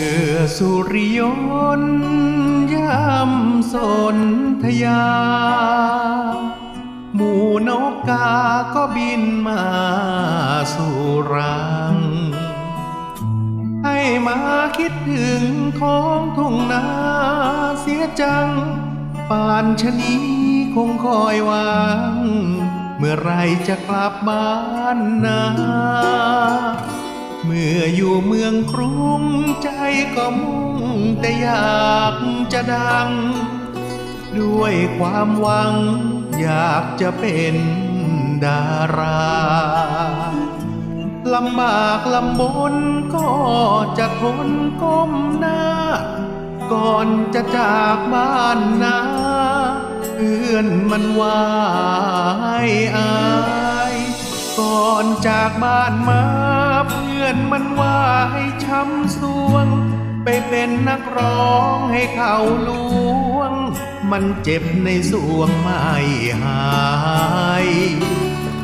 เมื่อสุริยนต์ยำสนธยา หมูนกกาก็บินมาสู่รัง ให้มาคิดถึงท้องทุ่งนาเสียจัง ป่านชะนี้คงคอยหวังเมื่อไรจะกลับบ้านนา เมื่ออยู่เมืองกรุงใจก็มุ่งแต่อยากจะดัง ด้วยความหวังอยากจะเป็นดาราลำบากลำบนก็จะทนก้มหน้า ก่อนจะจากบ้านนาเพื่อนมันว่าให้อาย ก่อนจากบ้านมาพ อนมันว่าให้ช้ำสวง ไปเป็นนักร้องให้เขาลวง มันเจ็บในสวงไม่หาย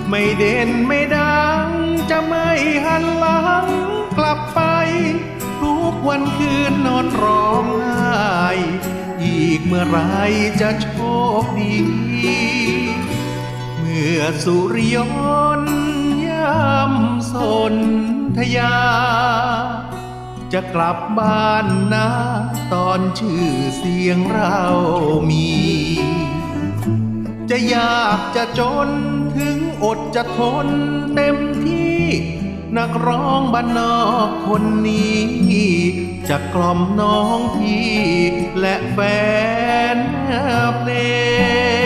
ไม่เด่นไม่ดัง จะไม่หันหลังกลับไป ทุกวันคืนนอนร้องไห้อีกเมื่อไรจะโชคดี เมื่อสุริยนต์ยำ สนธยา จะกลับบ้านนะ ตอนชื่อเสียงเรามี จะยากจะจนถึงอดจะทนเต็มที่ นักร้องบ้านนอกคนนี้ จะกล่อมน้องพี่และแฟนเพลง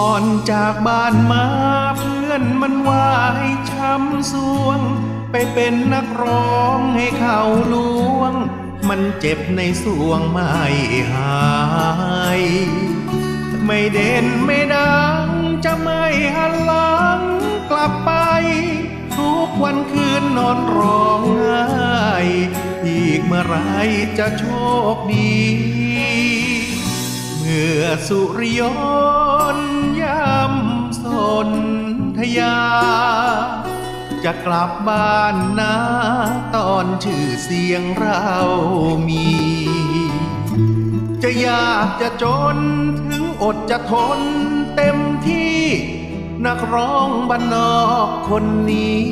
ก่อนจากบ้านมาเพื่อนมันว่าให้ช้ำสวง ไปเป็นนักร้องให้เขาลวง มันเจ็บในสวงไม่หาย ไม่เด่นไม่ดังจะไม่หันหลังกลับไป ทุกวันคืนนอนร้องไห้อีกเมื่อไรจะโชคดี เมื่อสุริยน นธยา จะกลับบ้านนาตอนชื่อเสียงเรามี จะยากจะจนถึงอดจะทนเต็มที่ นักร้องบ้านนอกคนนี้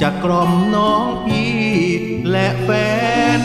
จะกล่อมน้องพี่และแฟน